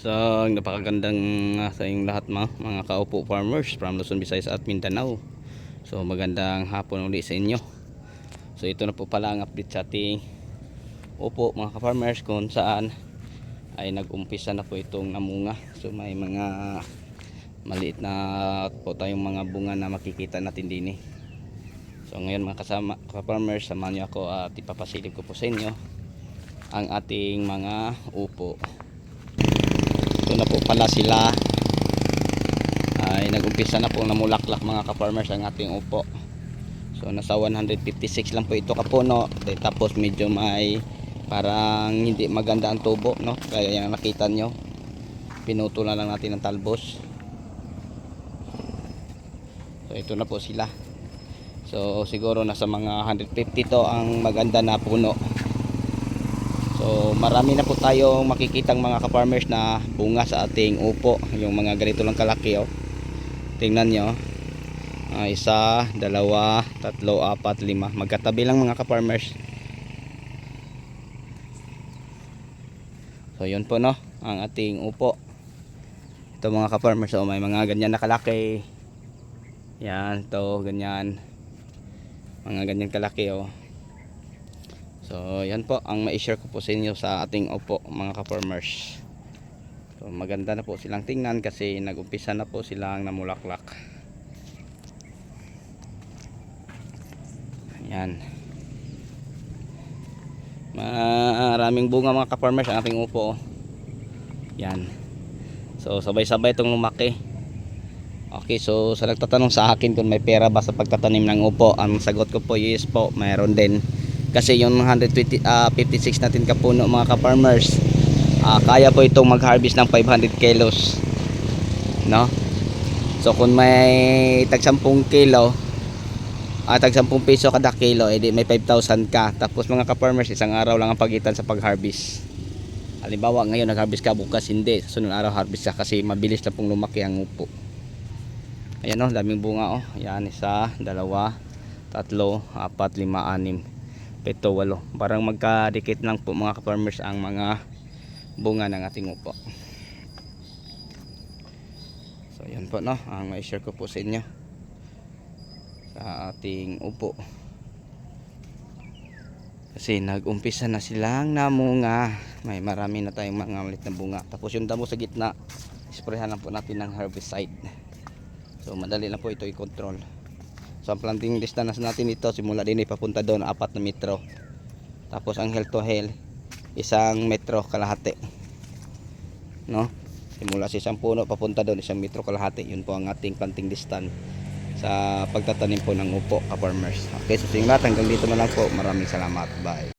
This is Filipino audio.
So, napakagandang uh, sa inyong lahat mga, mga kaupo farmers from Luzon, Visayas at Mindanao. So, magandang hapon ulit sa inyo. So, ito na po pala ang update sa ating upo mga ka-farmers kung saan ay nag-umpisa na po itong namunga. So, may mga maliit na po tayong mga bunga na makikita natin din eh. So, ngayon mga kasama ka-farmers, samahan niyo ako at ipapasilip ko po sa inyo ang ating mga upo ito na po pala sila. Ay nagumpisa na po namulaklak mga ka-farmers ang ating upo. So nasa 156 lang po ito kapuno. Tapos medyo may parang hindi maganda ang tubo no? Kaya yung nakita nyo. Pinuto na lang natin ng talbos. So ito na po sila. So siguro nasa mga 150 to ang maganda na puno So marami na po tayong makikitang mga ka-farmers na bunga sa ating upo. Yung mga ganito lang kalaki oh. Tingnan nyo. Ah, isa, dalawa, tatlo, apat, lima. Magkatabi lang mga ka-farmers. So yun po no, ang ating upo. Ito mga ka-farmers, oh, may mga ganyan na kalaki. Yan, to ganyan. Mga ganyan kalaki oh. So, yan po ang ma-share ko po sa inyo sa ating opo mga ka-farmers. So, maganda na po silang tingnan kasi nag-umpisa na po silang namulaklak. Yan. Maraming bunga mga ka-farmers ang ating upo. oh. Yan. So, sabay-sabay itong lumaki. Okay, so sa nagtatanong sa akin kung may pera ba sa pagtatanim ng upo, ang sagot ko po yes po, mayroon din kasi yung 120, ah, 56 natin kapuno mga ka-farmers ah, kaya po itong mag-harvest ng 500 kilos no? So kung may tag 10 kilo ah, tag 10 piso kada kilo edi may 5,000 ka. Tapos mga ka-farmers isang araw lang ang pagitan sa pag-harvest. Halimbawa ngayon nag-harvest ka bukas hindi. Sa sunod araw harvest ka kasi mabilis na pong lumaki ang upo. Ayan o daming bunga o yan isa, dalawa tatlo, apat, lima, anim pito, walo. Parang magkadikit lang po mga ka-farmers ang mga bunga ng ating upo. So yan po no, ang ma-share ko po sa inyo sa ating upo. Kasi nag-umpisa na silang namunga. May marami na tayong mga malit na bunga. Tapos yung damo sa gitna, isprehan lang po natin ng herbicide. So madali lang po ito i-control. So ang planting distance natin ito simula din papunta doon 4 na metro. Tapos ang hill to hill isang metro kalahati. No? Simula sa isang puno papunta doon isang metro kalahati. Yun po ang ating planting distance sa pagtatanim po ng upo ka farmers. Okay, so lahat hanggang dito na lang po. Maraming salamat. Bye.